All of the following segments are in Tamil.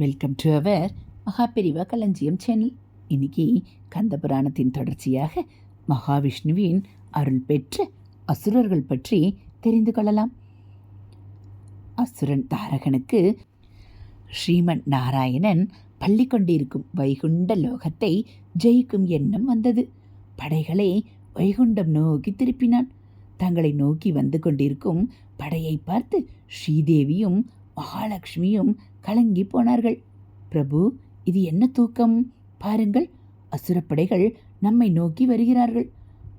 வெல்கம் டு அவர் மகாபெரிவா களஞ்சியம் சேனல் இன்னைக்கு கந்த புராணத்தின் தொடர்ச்சியாக மகாவிஷ்ணுவின் அருள் பெற்ற அசுரர்கள் பற்றி தெரிந்து கொள்ளலாம். அசுரன் தாரகனுக்கு ஸ்ரீமன் நாராயணன் பள்ளி கொண்டிருக்கும் வைகுண்ட லோகத்தை ஜெயிக்கும் எண்ணம் வந்தது. படைகளை வைகுண்டம் நோக்கி திருப்பினான். தங்களை நோக்கி வந்து கொண்டிருக்கும் படையை பார்த்து ஸ்ரீதேவியும் மகாலட்சுமியும் கலங்கி போனார்கள். பிரபு இது என்ன தூக்கம்? பாருங்கள் அசுரப்படைகள் நம்மை நோக்கி வருகிறார்கள்.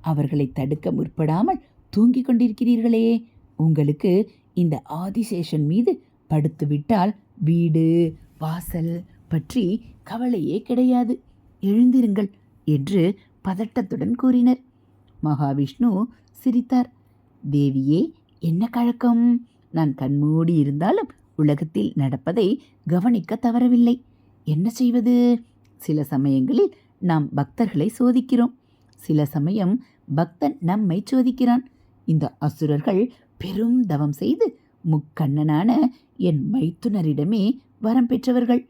அவர்களை தடுக்க முற்படாமல் தூங்கிக் கொண்டிருக்கிறீர்களே. உங்களுக்கு இந்த ஆதிசேஷன் மீது படுத்துவிட்டால் வீடு வாசல் பற்றி கவலையே கிடையாது. எழுந்திருங்கள் என்று பதட்டத்துடன் கூறினர். மகாவிஷ்ணு சிரித்தார். தேவியே என்ன கழக்கம்? நான் கண்மூடி இருந்தாலும் உலகத்தில் நடப்பதை கவனிக்க தவறவில்லை. என்ன செய்வது? சில சமயங்களில் நாம் பக்தர்களை சோதிக்கிறோம். சில சமயம் பக்தன் நம்மை சோதிக்கிறான். இந்த அசுரர்கள் பெரும் தவம் செய்து முக்கண்ணனான என் மைத்துனரிடமே வரம் பெற்றவர்கள்.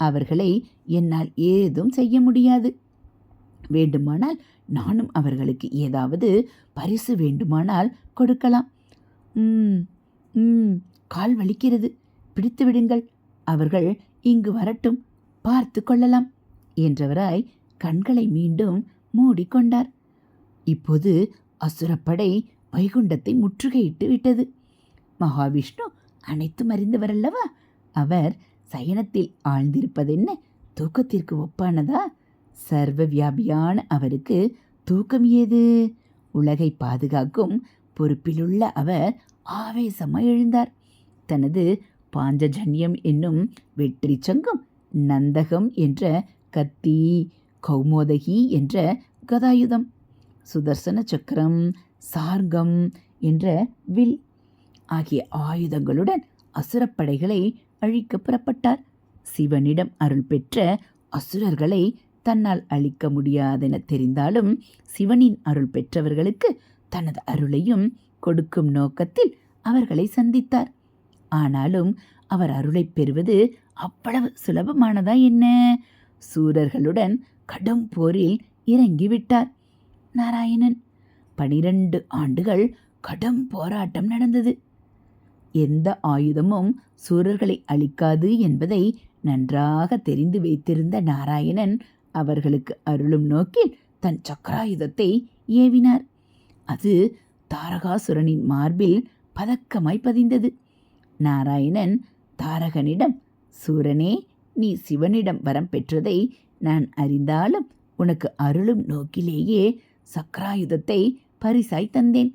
அவர்களை என்னால் ஏதும் செய்ய முடியாது. வேண்டுமானால் நானும் அவர்களுக்கு ஏதாவது பரிசு வேண்டுமானால் கொடுக்கலாம். ம் கால் வலிக்கிறது. பிடித்து விடுங்கள். அவர்கள் இங்கு வரட்டும் பார்த்து கொள்ளலாம் என்றவராய் கண்களை மீண்டும் மூடிக்கொண்டார். இப்போது அசுரப்படை வைகுண்டத்தை முற்றுகையிட்டு விட்டது. மகாவிஷ்ணு அனைத்தும் அறிந்தவரல்லவா? அவர் சயனத்தில் ஆழ்ந்திருப்பதென்ன? தூக்கத்திற்கு ஒப்பானதா? சர்வ வியாபியான அவருக்கு தூக்கம் ஏது? உலகை பாதுகாக்கும் பொறுப்பிலுள்ள அவர் ஆவேசமாக எழுந்தார். தனது பாஞ்சஜன்யம் என்னும் வெற்றி சங்கம் நந்தகம் என்ற கத்தி கௌமோதகி என்ற கதாயுதம் சுதர்சன சக்கரம் சார்கம் என்ற வில் ஆகிய ஆயுதங்களுடன் அசுரப்படைகளை அழிக்க புறப்பட்டார். சிவனிடம் அருள் பெற்ற அசுரர்களை தன்னால் அழிக்க முடியாதென தெரிந்தாலும் சிவனின் அருள் பெற்றவர்களுக்கு தனது அருளையும் கொடுக்கும் நோக்கத்தில் அவர்களை சந்தித்தார். ஆனாலும் அவர் அருளை பெறுவது அவ்வளவு சுலபமானதா என்ன? சூரர்களுடன் கடும் போரில் இறங்கிவிட்டார். நாராயணன் பனிரெண்டு ஆண்டுகள் கடும் போராட்டம் நடந்தது. எந்த ஆயுதமும் சூரர்களை அழிக்காது என்பதை நன்றாக தெரிந்து வைத்திருந்த நாராயணன் அவர்களுக்கு அருளும் நோக்கில் தன் சக்கராயுதத்தை ஏவினார். அது தாரகாசுரனின் மார்பில் பதக்கமாய் பதிந்தது. நாராயணன் தாரகனிடம் சூரனே நீ சிவனிடம் வரம் பெற்றதை நான் அறிந்தாலும் உனக்கு அருளும் நோக்கிலேயே சக்கராயுதத்தை பரிசாய் தந்தேன்.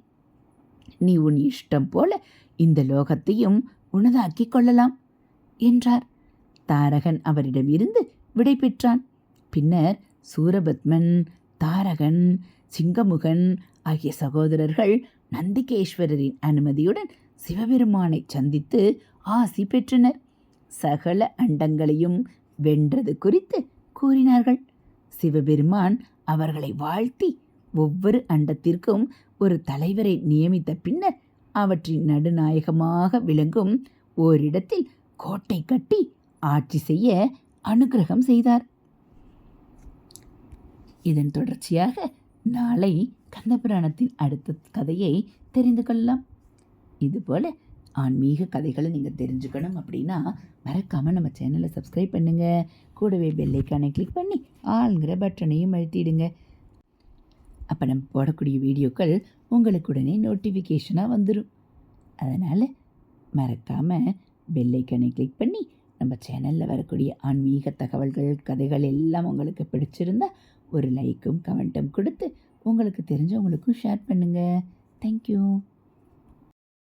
நீ உன் இஷ்டம் போல இந்த லோகத்தையும் உனதாக்கிக் கொள்ளலாம் என்றார். தாரகன் அவரிடமிருந்து விடை பெற்றான். பின்னர் சூரபத்மன் தாரகன் சிங்கமுகன் ஆகிய சகோதரர்கள் நந்திகேஸ்வரரின் அனுமதியுடன் சிவபெருமானை சந்தித்து ஆசி பெற்றனர். சகல அண்டங்களையும் வென்றது குறித்து கூறினார்கள். சிவபெருமான் அவர்களை வாழ்த்தி ஒவ்வொரு அண்டத்திற்கும் ஒரு தலைவரை நியமித்த பின்னர் அவற்றின் நடுநாயகமாக விளங்கும் ஓரிடத்தில் கோட்டை கட்டி ஆட்சி செய்ய அனுகிரகம் செய்தார். இதன் தொடர்ச்சியாக நாளை கந்தபுராணத்தின் அடுத்த கதையை தெரிந்து கொள்ளலாம். இதுபோல் ஆன்மீக கதைகளை நீங்கள் தெரிஞ்சுக்கணும் அப்படின்னா மறக்காமல் நம்ம சேனலை சப்ஸ்கிரைப் பண்ணுங்கள் கூடவே பெல்லைக்கானை கிளிக் பண்ணி ஆளுங்கிற பட்டனையும் அழுத்திடுங்க. அப்போ நம்ம போடக்கூடிய வீடியோக்கள் உங்களுக்கு உடனே நோட்டிஃபிகேஷனாக வந்துடும் அதனால் மறக்காமல் பெல்லைக்கனை கிளிக் பண்ணி நம்ம சேனலில் வரக்கூடிய ஆன்மீக தகவல்கள் கதைகள் எல்லாம் உங்களுக்கு பிடிச்சிருந்தா ஒரு லைக்கும் கமெண்ட்டும் கொடுத்து உங்களுக்கு தெரிஞ்சவங்களுக்கும் ஷேர் பண்ணுங்கள் தேங்க்யூ